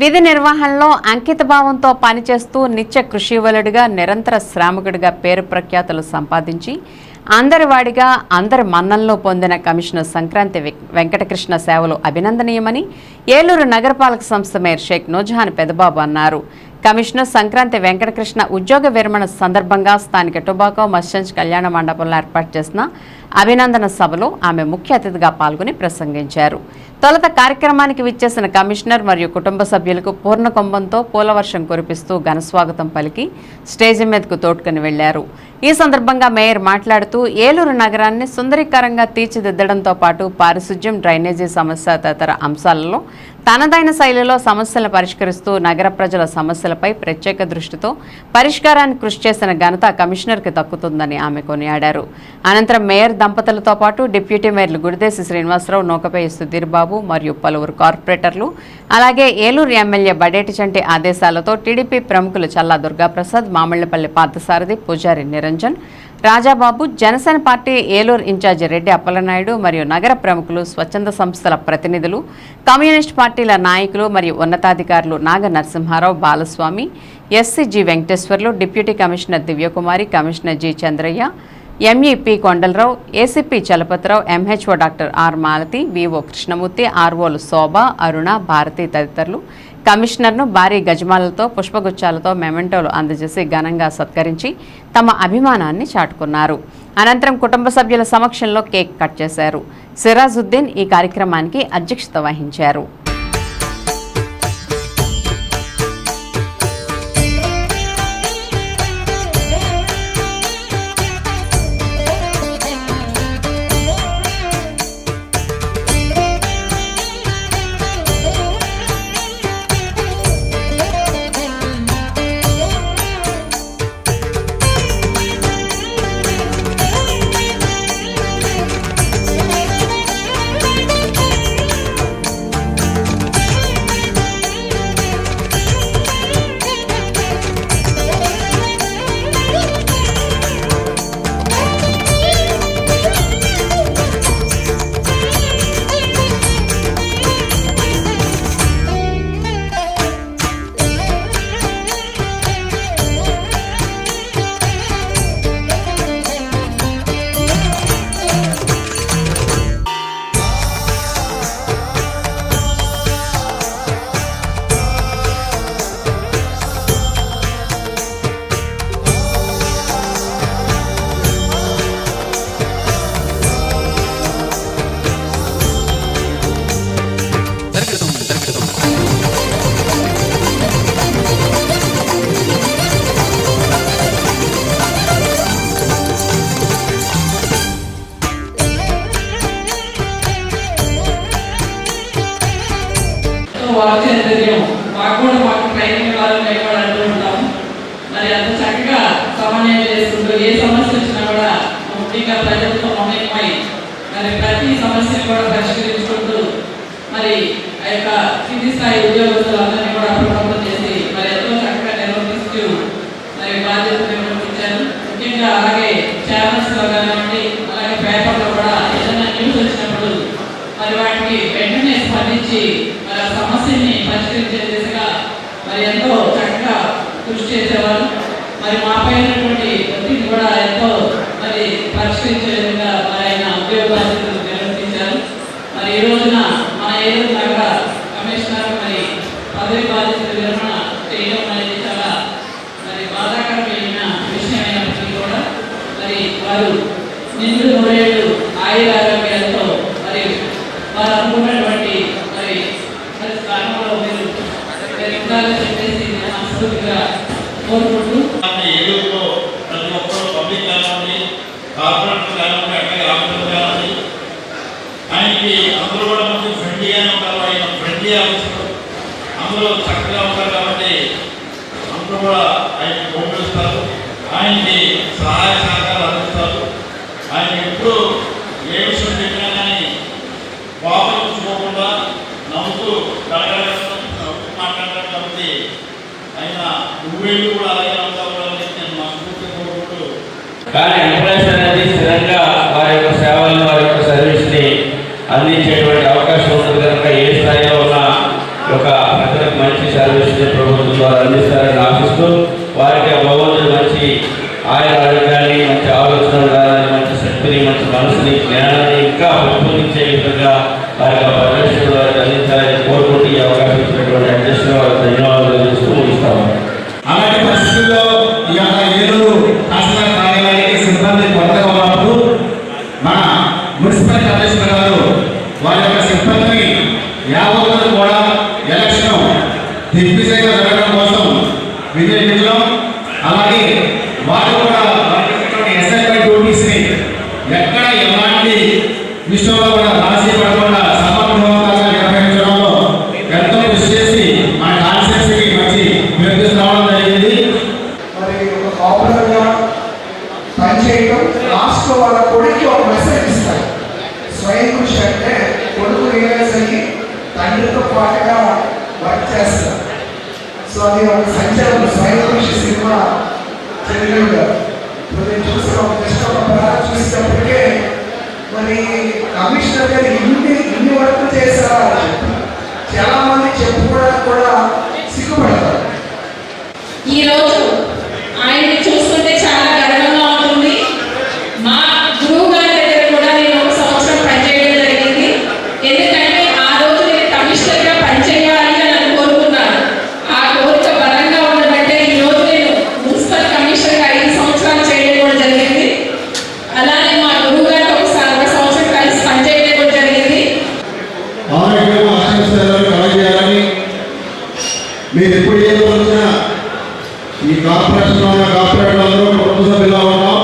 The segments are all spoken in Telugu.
విధి నిర్వహణలో అంకితభావంతో పనిచేస్తూ నిత్య కృషివలుడిగా నిరంతర శ్రామికుడిగా పేరు ప్రఖ్యాతులు సంపాదించి అందరివాడిగా అందరి మన్నల్లో పొందిన కమిషనర్ సంక్రాంతి వెంకటకృష్ణ సేవలు అభినందనీయమని ఏలూరు నగరపాలక సంస్థ మేయర్ షేక్ నూజహాన్ పెదబాబు అన్నారు. కమిషనర్ సంక్రాంతి వెంకటకృష్ణ ఉద్యోగ విరమణ సందర్భంగా స్థానిక టొబాకో మర్చెంట్స్ కళ్యాణ మండపంలో ఏర్పాటు చేసిన అభినందన సభలో ఆమె ముఖ్య అతిథిగా పాల్గొని ప్రసంగించారు. తొలుత కార్యక్రమానికి విచ్చేసిన కమిషనర్ మరియు కుటుంబ సభ్యులకు పూర్ణ కుంభంతో పూలవర్షం కురిపిస్తూ ఘనస్వాగతం పలికి స్టేజి మీదకు తోడ్కొని వెళ్ళారు. ఈ సందర్భంగా మేయర్ మాట్లాడుతూ ఏలూరు నగరాన్ని సుందరీకరంగా తీర్చిదిద్దడంతో పాటు పారిశుధ్యం డ్రైనేజీ సమస్య తదితర అంశాలలో తనదైన శైలిలో సమస్యలను పరిష్కరిస్తూ నగర ప్రజల సమస్యలపై ప్రత్యేక దృష్టితో పరిష్కారానికి కృషి చేసిన ఘనత కమిషనర్కి దక్కుతుందని ఆమె కొనియాడారు. అనంతరం మేయర్ దంపతులతో పాటు డిప్యూటీ మేయర్లు గుడిదేశి శ్రీనివాసరావు నౌకపై సుధీర్ బాబు మరియు పలువురు కార్పొరేటర్లు అలాగే ఏలూరు ఎమ్మెల్యే బడేటి చంటి ఆదేశాలతో టీడీపీ ప్రముఖులు చల్లా Durgaprasad Mamillapalli Parthasarathi Pujari Niranjan Rajababu Janasena party Eluru in charge Reddy Appalanaidu మరియు నగర ప్రముఖులు స్వచ్ఛంద సంస్థల ప్రతినిధులు కమ్యూనిస్ట్ పార్టీల నాయకులు మరియు ఉన్నతాధికారులు Naga Narasimharao Balaswamy SCG Venkateswarlu deputy commissioner Divyakumari commissioner G Chandraiah MEP Kondalarao ACP Chalapathirao MHO doctor R Malathi VO Krishnamurthy ఆర్ఓలు Shobha Aruna Bharathi తదితరులు. కమిషనర్ను భారీ గజమాలతో పుష్పగుచ్చాలతో మెమెంటోలు అందజేసి ఘనంగా సత్కరించి తమ అభిమానాన్ని చాటుకున్నారు. అనంతరం కుటుంబ సభ్యుల సమక్షంలో కేక్ కట్ చేశారు. సిరాజుద్దీన్ ఈ కార్యక్రమానికి అధ్యక్షత వహించారు. వాక్చంద్రం మాకు కూడా మాకు ట్రైనింగ్ ఇవ్వాలని మేము కూడా అంటూ ఉంటాము. మరి అంత చక్కగా సమన్వయం చేసుకుంటూ ఏ సమస్య వచ్చినా కూడా ముఖ్యంగా ప్రజలతో మమేకమై మరి ప్రతి సమస్యను కూడా పరిష్కరించుకుంటూ మరి ఆ యొక్క కింది స్థాయి ఉద్యోగస్తులందరినీ కూడా అప్రమత్తం చేసి మరి ఎంతో చక్కగా నిర్వర్తిస్తూ మరి బాధ్యతలు నిర్వర్తించారు ముఖ్యంగా అలాగే ఛానల్స్లో కానివ్వండి అలాగే పేపర్లో కూడా ఏదైనా న్యూస్ వచ్చినప్పుడు మరి వాటికి వెంటనే స్పందించి మరి ఆ సమస్యని పరిష్కరించే దిశగా మరి ఎంతో చక్కగా కృషి చేసేవారు. మరి మా పైనటువంటి ఒత్తిడి కూడా ఎంతో మరి పరిష్కరించే విధంగా మరి ఆయన ఉద్యోగ బాధ్యతలు నిర్వర్తించారు. మరి ఈ రోజున మన ఏలూరు నగర కమిషనర్ మరి పదవి బాధ్యతలు విరమణ చేయడం అనేది చాలా మరి బాధాకరమైన విషయం అయినప్పటికీ కూడా మరి వారు నిండు నూరేళ్ళు ఆయుర ఆరోగ్యాలతో మరి వారు అనుకున్నటువంటి మరి మరి స్థానంలో మీరు చెప్పేసి సంస్కృతిగా కోరుకుంటూ ఏలూరులో ప్రతి ఒక్కరు పబ్లిక్ కానివ్వండి కార్పొరేటర్ కానివ్వండి అట్లాగే కానివ్వండి ఆయనకి అందరూ కూడా మంచి ఫ్రెండ్లీగానే ఉంటారు. ఆయన ఫ్రెండ్లీ ఆఫీసర్ అందరూ చక్కగా ఉంటారు కాబట్టి అందరూ కూడా ఆయన కానీ ఎంప్లాయీస్ అనేది స్థిరంగా వారి యొక్క సేవలను వారి యొక్క సర్వీస్ని అందించేటువంటి అవకాశం ఉంటుంది కనుక ఏ స్థాయిలో ఉన్న ఒక ప్రజలకు మంచి సర్వీస్ని ప్రభుత్వం ద్వారా అందిస్తారని ఆశిస్తూ వారికి ఆ భగవంతుడు మంచి ఆయన అడగాలి మంచి ఆలోచన విధానాన్ని మంచి శక్తిని మంచి మనసుని జ్ఞానాన్ని ఇంకా పెంపొందించే విధంగా వారి యొక్క పరమేశ్వరుడు దిగ్విజయంగా జరగడం కోసం విజయ అలాగే వారు అది ఒక సంచలనం స్వయం కృషి సినిమా జగన్ గారు నేను చూస్తున్నాం జస్ట్ ఒక ప్రాణం చూసినప్పటికే మరి కమిషనర్ గారు ఇన్ని ఇన్ని వరకు చేశారా. చాలా మంది చెప్పుకోవడానికి కూడా సిగ్గుపడతారు. ఈరోజు మీరు ఎప్పుడు ఏ ఈ కార్పొరేషన్లో ఉన్న అందరూ కుటుంబ ఉన్నాం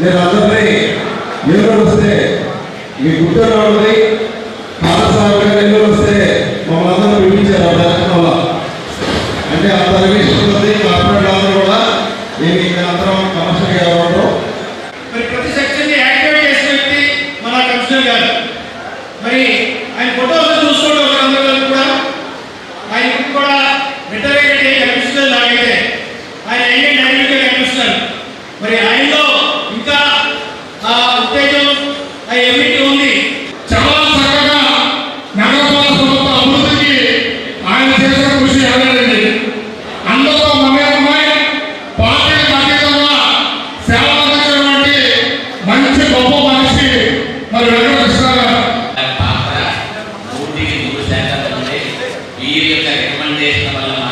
నేను అందరినీ ఎవరు వస్తే మీ గుట్టలో ఉన్నాయి మీ యొక్క రికమెండేషన్ వల్ల